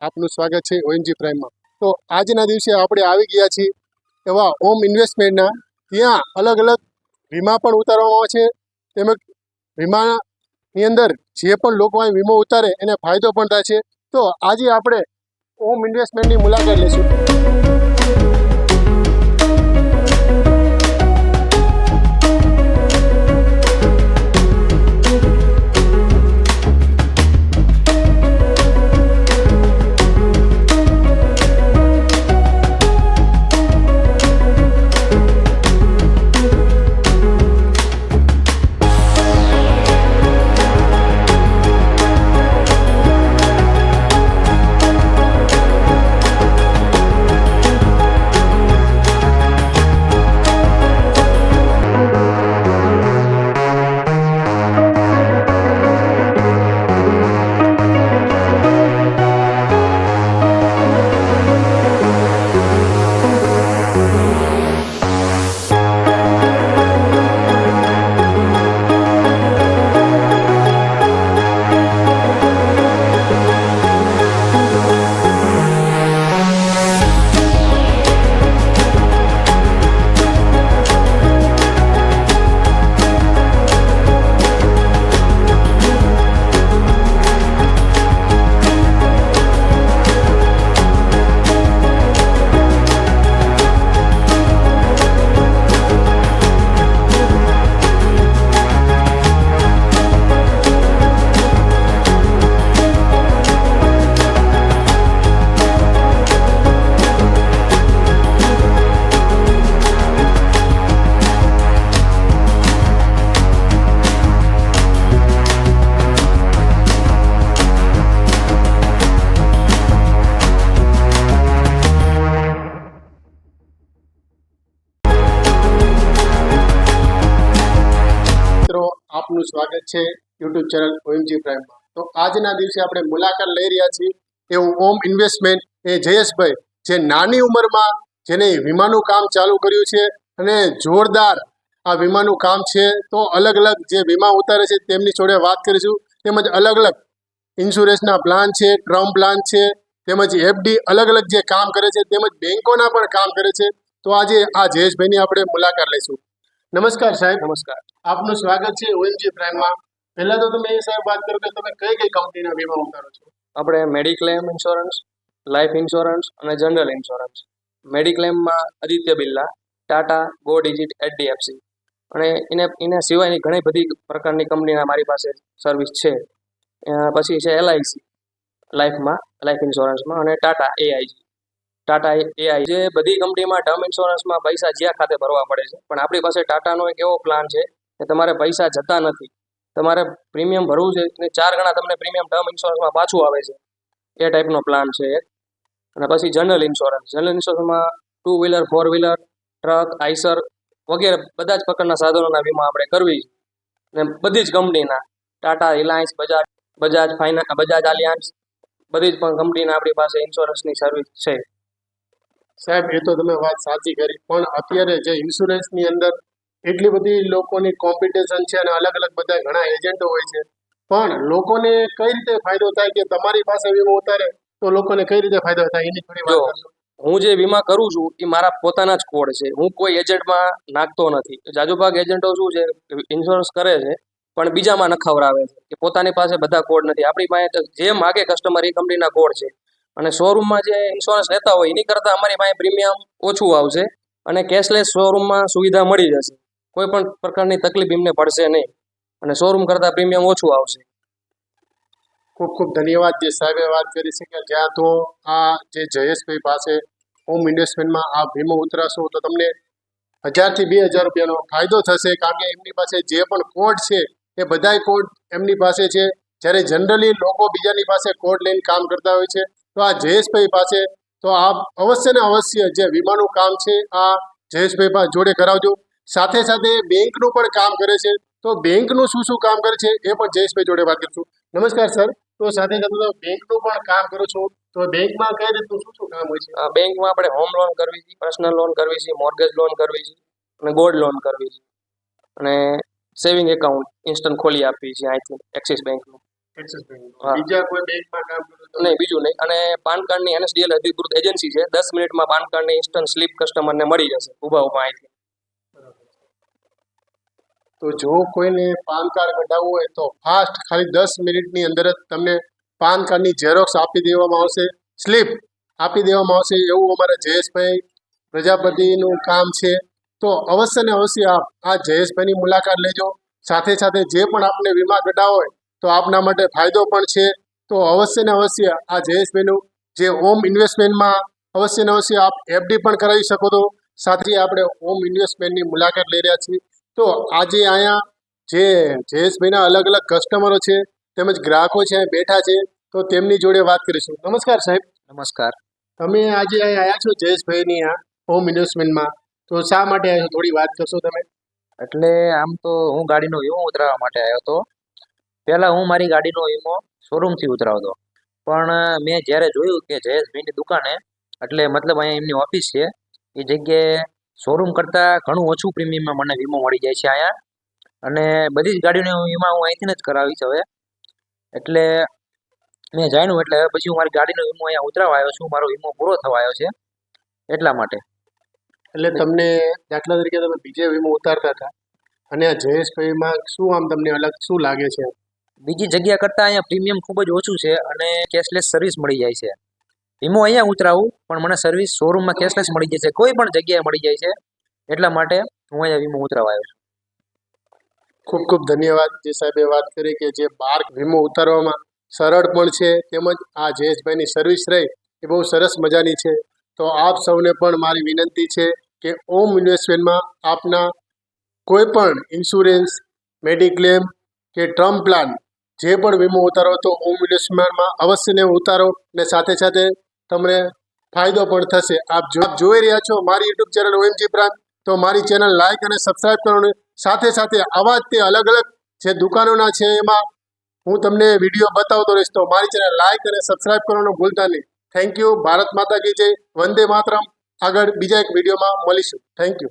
આપનું સ્વાગત છે ઓએનજી પ્રાઇમમાં તો આજના દિવસે આપણે આવી ગયા છીએ એવા ઓમ ઇન્વેસ્ટમેન્ટના ત્યાં અલગ અલગ વીમા પણ ઉતારવામાં આવે છે. તેમજ વીમાની અંદર જે પણ લોકો અહીં વીમો ઉતારે એને ફાયદો પણ થાય છે. તો આજે આપણે ઓમ ઇન્વેસ્ટમેન્ટની મુલાકાત લઈશું. આપનું સ્વાગત છે યુટ્યુબ ચેનલ ઓએમજી પ્રાઇમમાં. તો આજના દિવસે આપણે મુલાકાત લઈ રહ્યા છીએ એવું ઓમ ઇન્વેસ્ટમેન્ટ એ જયેશભાઈ જે નાની ઉંમરમાં જેને વીમાનું કામ ચાલુ કર્યું છે અને જોરદાર આ વીમાનું કામ છે, તો અલગ અલગ જે વીમા ઉતારે છે તેમની જોડે વાત કરીશું. તેમજ અલગ અલગ ઇન્સ્યોરન્સના પ્લાન છે, ટર્મ પ્લાન છે, તેમજ એફડી અલગ અલગ જે કામ કરે છે, તેમજ બેંકોના પણ કામ કરે છે. તો આજે આ જયેશભાઈની આપણે મુલાકાત લઈશું. નમસ્કાર સાહેબ. નમસ્કાર. આપનું સ્વાગત છે ઓએનજી પ્રાઇમમાં. પહેલા તો તમે એ સાહેબ વાત કરો કે તમે કઈ કઈ કંપનીના વીમા ઉતારો છો? આપણે મેડિક્લેમ ઇન્સ્યોરન્સ લાઈફ ઇન્સ્યોરન્સ અને general insurance. મેડિક્લેમમાં Aditya Birla Tata Go Digit HDFC. અને એને એના સિવાયની ઘણી બધી પ્રકારની કંપનીના મારી પાસે સર્વિસ છે. પછી છે એલઆઈસી લાઈફમાં લાઈફ ઇન્સ્યોરન્સમાં અને ટાટા એઆઈજી. ટાટા એઆઈ જે બધી કંપનીમાં ટર્મ ઇન્સ્યોરન્સમાં પૈસા જ્યાં ખાતે ભરવા પડે છે. પણ આપણી પાસે ટાટાનો એક એવો પ્લાન છે કે તમારે પૈસા જતા નથી. તમારે પ્રીમિયમ ભરવું છે અને ચાર ગણા તમને પ્રીમિયમ ટર્મ ઇન્સ્યોરન્સમાં પાછું આવે છે. એ ટાઈપનો પ્લાન છે એક. અને પછી general insurance general ઇન્સ્યોરન્સમાં two wheeler four wheeler truck Eicher વગેરે બધા જ પ્રકારના સાધનોના વીમા આપણે કરવી અને બધી જ કંપનીના. Tata, Reliance, Bajaj Bajaj finance Bajaj Allianz બધી જ પણ કંપનીના આપણી પાસે ઇન્સ્યોરન્સની સર્વિસ છે. સાહેબ એ તો તમે વાત સાચી કરી. પણ અત્યારે જે ઇન્સ્યોરન્સની અંદર એટલી બધી લોકોની કોમ્પિટિશન છે અને અલગ અલગ બધા ઘણા એજન્ટો હોય છે. પણ લોકોને કઈ રીતે ફાયદો થાય કે તમારી પાસે વીમો ઉતારે તો લોકોને કઈ રીતે ફાયદો થાય? એની થોડી વાત. હું જે વીમા કરું છું એ મારા પોતાના જ કોડ છે. હું કોઈ એજન્ટમાં નાખતો નથી. જાજુભાગ એજન્ટો શું છે ઇન્સ્યોરન્સ કરે છે પણ બીજામાં નખાવરાવે છે કે પોતાની પાસે બધા કોડ નથી. આપણી પાસે જે માગે કસ્ટમર એ કંપનીના કોડ છે. અને શોરૂમમાં જે ઇન્સ્યોરન્સ લેતા હોય, એની કરતાં અમારી પાસે પ્રીમિયમ ઓછું આવશે અને કેશલેસ શોરૂમમાં સુવિધા મળી જશે. કોઈ પણ પ્રકારની તકલીફ એમને પડશે નહીં અને શોરૂમ કરતાં પ્રીમિયમ ઓછું આવશે. ખૂબ ખૂબ ધન્યવાદ જે સાહેબે વાત કરી છે કે જ્યાં તો આ જે જયેશભાઈ પાસે હોમ ઇન્વેસ્ટમેન્ટમાં આ વીમો ઉતરાશો તો તમને હજારથી બે હજાર રૂપિયાનો ફાયદો થશે કારણ કે એમની પાસે જે પણ કોડ છે એ બધાય કોડ એમની પાસે છે. જ્યારે જનરલી લોકો બીજાની પાસે કોડ લઈને કામ કરતા હોય છે. તો આ જયેશભાઈ પાસે, તો આ અવશ્ય ને અવશ્ય જે વીમાનું કામ છે, આ જયેશભાઈ પાસે જોડે કરાવજો. સાથે સાથે બેંકનું પણ કામ કરે છે. તો બેંકનું શું શું કામ કરે છે, એ પણ જયેશભાઈ જોડે વાત કરીશું. નમસ્કાર સર. તો સાથે સાથે બેંકનું પણ કામ કરો છો. તો બેંકમાં કઈ રીતનું શું શું કામ હોય છે? બેંકમાં આપણે હોમ લોન કરવી છે, પર્સનલ લોન કરવી છે, મોર્ગેજ લોન કરવી છે, અને ગોલ્ડ લોન કરવી છે. અને સેવિંગ એકાઉન્ટ ઇન્સ્ટન્ટ ખોલી આપવી છે અહીંથી એક્સિસ બેંકનું. નહીં બીજું નહીં. અને પાન કાર્ડની એનએસડીએલ અધિકૃત એજન્સી છે. દસ મિનિટમાં પાન કાર્ડની ઇન્સ્ટન્ટ સ્લીપ કસ્ટમરને મળી જશે. ઊભા ઊભા અહીંથી. તો જો કોઈને પાન કાર્ડ કઢાવવું હોય તો ફાસ્ટ ખાલી દસ મિનિટની અંદર જ તમને પાન કાર્ડની ઝેરોક્સ આપી દેવામાં આવશે. સ્લીપ આપી દેવામાં આવશે. એવું અમારા જયેશભાઈ પ્રજાપતિનું કામ છે. તો અવશ્ય ને અવશ્ય આપ આ જયેશભાઈની મુલાકાત લેજો. સાથે સાથે જે પણ આપને વીમા કઢાવો હોય તો આપના માટે ફાયદો પણ છે. તો અવશ્ય ને અવશ્ય આ જયેશભાઈનું જે ઓમ ઇન્વેસ્ટમેન્ટમાં અવશ્ય ને અવશ્ય આપ એફડી પણ કરાવી શકો તો. સાથે આપણે ઓમ ઇન્વેસ્ટમેન્ટની મુલાકાત લઈ રહ્યા છીએ. તો આજે અહીંયા જે જયેશભાઈના અલગ અલગ કસ્ટમરો છે તેમજ ગ્રાહકો છે બેઠા છે તો તેમની જોડે વાત કરીશું. નમસ્કાર સાહેબ. નમસ્કાર. તમે આજે અહીં આવ્યા છો જયેશભાઈની આ હોમ ઇન્વેસ્ટમેન્ટમાં. તો શા માટે આવ્યા છો? થોડી વાત કરશો તમે. એટલે આમ તો હું ગાડીનો વીમો ઉતરાવવા માટે આવ્યો હતો. પહેલા હું મારી ગાડીનો વીમો શોરૂમથી ઉતરાવતો. પણ મેં જ્યારે જોયું કે જયેશભાઈની દુકાને, એટલે મતલબ અહીંયા એમની ઓફિસ છે, એ જગ્યાએ શોરૂમ કરતાં ઘણું ઓછું પ્રીમિયમમાં મને વીમો મળી જાય છે અહીંયા. અને બધી જ ગાડીનો વીમા હું અહીંથી જ કરાવીશ હવે. એટલે મેં જાણ્યું, એટલે હવે પછી હું મારી ગાડીનો વીમો અહીંયા ઉતરાવા આવ્યો છું, મારો વીમો પૂરો થવા આવ્યો છે, એટલા માટે. એટલે તમને દાખલા તરીકે તમે બીજે વીમો ઉતારતા હતા, અને જયેશભાઈમાં શું આમ તમને અલગ શું લાગે છે? બીજી જગ્યા કરતાં અહીંયા પ્રીમિયમ ખૂબ જ ઓછું છે અને કેશલેસ સર્વિસ મળી જાય છે. વીમો અહીંયા ઉતરાવું, પણ મને સર્વિસ શોરૂમમાં કેશલેસ મળી જાય છે. કોઈ પણ જગ્યાએ મળી જાય છે, એટલા માટે હું અહીંયા વીમો ઉતરાવા આવ્યો ખૂબ ખૂબ ધન્યવાદ. જે સાહેબે વાત કરી કે જે બાર વીમો ઉતારવામાં સરળ પણ છે, તેમજ આ જયેશભાઈની સર્વિસ રહી, એ બહુ સરસ મજાની છે. તો આપ સૌને પણ મારી વિનંતી છે કે ઓમ ઇન્વેસ્ટમેન્ટમાં આપના કોઈ પણ ઇન્સ્યોરન્સ મેડિક્લેમ કે ટર્મ પ્લાન જે પણ વીમો ઉતારો તો ઓમ ઇન્વેસ્ટમેન્ટમાં અવશ્યને ઉતારો ને સાથે સાથે તમને ફાયદો પણ થશે. આપ જો જોઈ રહ્યા છો મારી યુટ્યુબ ચેનલ ઓએમજી પ્રાઇમ તો મારી ચેનલ લાઈક અને સબસ્ક્રાઇબ કરવાની સાથે સાથે આવા જ તે અલગ અલગ જે દુકાનોના છે, એમાં હું તમને વીડિયો બતાવતો રહીશ. તો મારી ચેનલ લાઈક અને સબસ્ક્રાઇબ કરવાનું ભૂલતા નહીં. થેન્ક યુ ભારત માતા કી જય. વંદે માતરમ. આગળ બીજા એક વિડીયોમાં મળીશું. Thank you